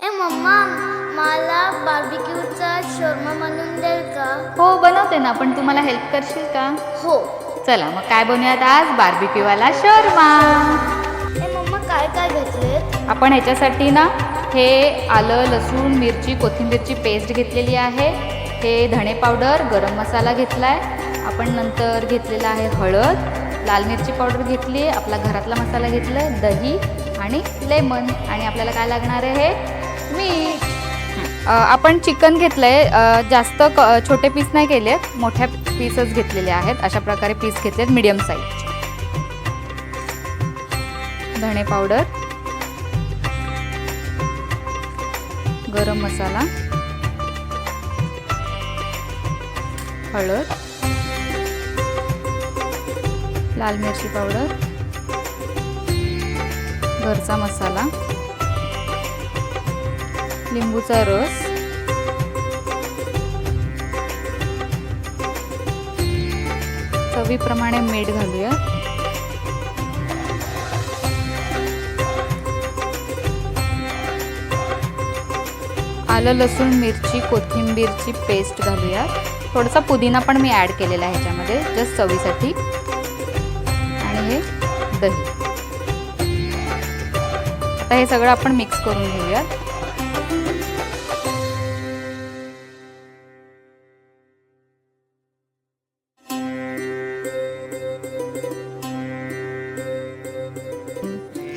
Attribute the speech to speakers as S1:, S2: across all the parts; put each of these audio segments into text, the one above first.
S1: ए mamma मला बार्बिक्यूचा शोरमा बनवून देईल का?
S2: हो बनवते ना पण तू मला हेल्प करशील का?
S1: हो.
S2: चला मग काय बनवूयात आज? बार्बिक्यूवाला शर्मा.
S1: ए मम्मा काय काय घेतलेत?
S2: आपण ह्याच्यासाठी ना हे आलं लसूण मिरची कोथिंबीरची पेस्ट घेतलेली आहे. हे धणे पावडर गरम मसाला घेतला आहे आपण नंतर घेतलेला आहे हळद. लाल मिरची पावडर घेतली आहे आपला घरातला मसाला घेतला आहे दही आणि लेमन आणि आपल्याला काय लागणार आहे? मीठ मी आपण चिकन घेतलं आहे जास्त क छोटे पीस नाही केले आहेत मोठ्या पीसच घेतलेले आहेत अशा प्रकारे पीस घेतले आहेत मिडियम साईज धणे पावडर गरम मसाला हळद लाल मिरची पावडर घरचा मसाला लिंबूचा रस. चवीप्रमाणे मीठ घालूया. आलं लसूण मिरची कोथिंबीरची पेस्ट घालूया. थोडासा पुदिना पण मी ॲड केलेला आहे ह्याच्यामध्ये जस्ट चवीसाठी. आणि हे दही. आता हे सगळं आपण मिक्स करून घेऊयात.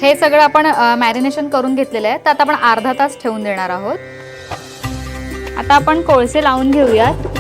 S2: हे सगळं आपण मॅरिनेशन करून घेतलेलं आहे. तर आता आपण अर्धा तास ठेवून देणार आहोत. आता आपण कोळसे लावून घेऊयात.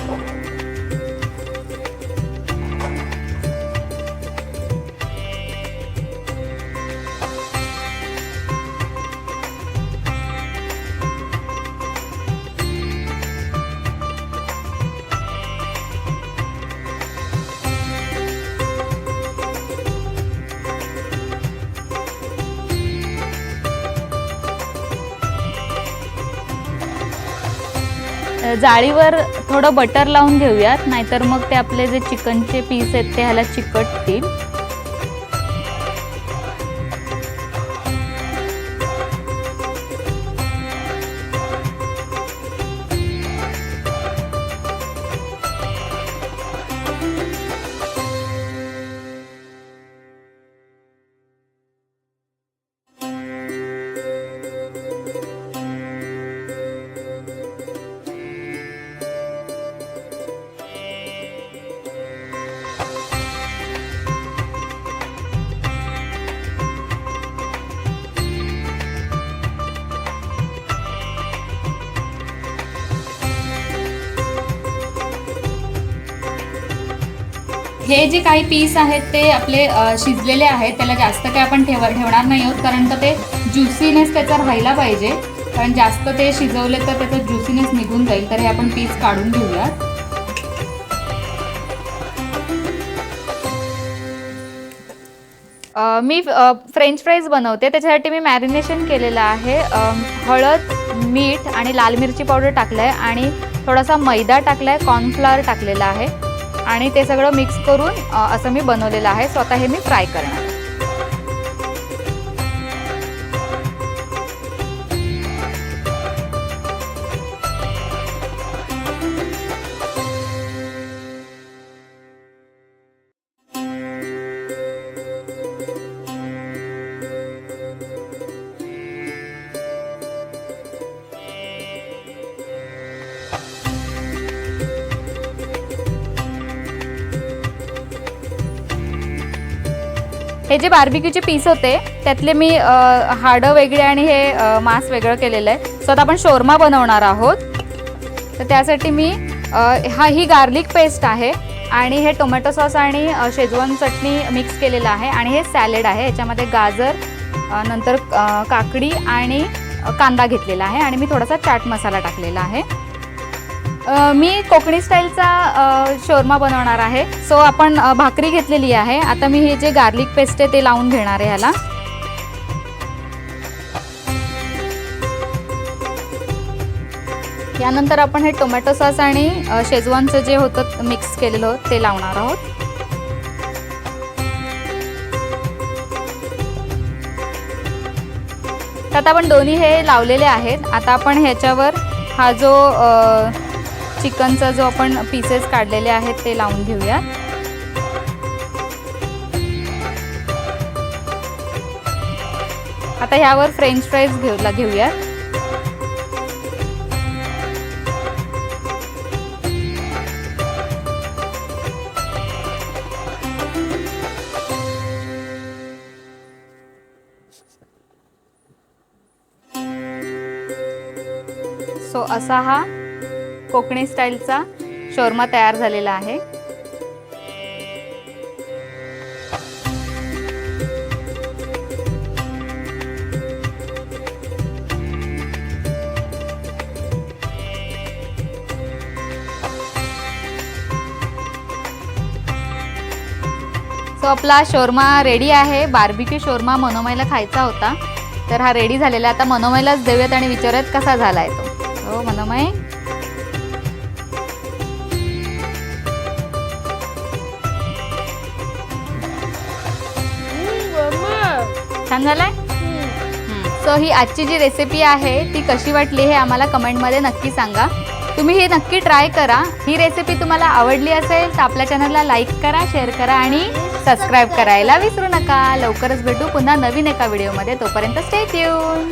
S2: जाळीवर थोडं बटर लावून घेऊयात नाहीतर मग ते आपले जे चिकनचे पीस आहेत ते ह्याला चिकटतील. हे जे काही पीस आहेत ते आपले शिजलेले आहेत त्याला जास्त काही आपण ठेव ठेवणार नाही आहोत कारण तर ते ज्युसीनेस त्याचा राहायला पाहिजे. कारण जास्त ते शिजवले तर त्याचं ज्युसीनेस निघून जाईल. तर हे आपण पीस काढून घेऊयात मी फ्रेंच फ्राईज बनवते. त्याच्यासाठी मी मॅरिनेशन केलेलं आहे. हळद मीठ आणि लाल मिरची पावडर टाकलं आहे आणि थोडासा मैदा टाकला आहे कॉर्नफ्लॉवर टाकलेला आहे. आणि ते सगळं मिक्स करून असं मी बनवलेलं आहे. स्वतः हे मी फ्राय करणार. हे जे बार्बिक्यूचे पीस होते त्यातले मी हाडं वेगळे आणि हे मांस वेगळं केलेलं आहे. सो आता आपण शोरमा बनवणार आहोत. तर त्यासाठी मी हा ही गार्लिक पेस्ट आहे आणि हे टोमॅटो सॉस आणि शेजवान चटणी मिक्स केलेलं आहे आणि हे सॅलेड आहे. याच्यामध्ये गाजर नंतर काकडी आणि कांदा घेतलेला आहे आणि मी थोडासा चाट मसाला टाकलेला आहे. मी कोकणी स्टाईलचा शोरमा बनवणार आहे. सो आपण भाकरी घेतलेली आहे. आता मी हे जे गार्लिक पेस्ट आहे ते लावून घेणार आहे ह्याला. यानंतर आपण हे टोमॅटो सॉस आणि शेजवानचं जे होतं मिक्स केलेलं ते लावणार आहोत. तर आता आपण दोन्ही हे लावलेले आहेत. आता आपण ह्याच्यावर हा जो चिकनचा जो आपण पीसेस काढलेले आहेत ते लावून घेऊया. आता ह्यावर फ्रेंच फ्राईज घेऊ घेऊया. सो असा हा कोकणी स्टाईलचा शोरमा तयार झालेला आहे. सो आपला शोरमा रेडी आहे. बार्बिक्यू शोरमा मनोमयला खायचा होता. तर हा रेडी झालेला आता मनोमयलाच देऊयात आणि विचारूयात कसा झाला आहे तो. हो मनोमय. छान झालाय? सो ही आजची जी रेसिपी आहे ती कशी वाटली हे आम्हाला कमेंटमध्ये नक्की सांगा. तुम्ही ही नक्की ट्राय करा. ही रेसिपी तुम्हाला आवडली असेल तर आपल्या चॅनलला लाईक करा शेअर करा आणि सबस्क्राईब करायला विसरू नका. लवकरच भेटू पुन्हा नवीन एका व्हिडिओमध्ये तोपर्यंत स्टे ट्यून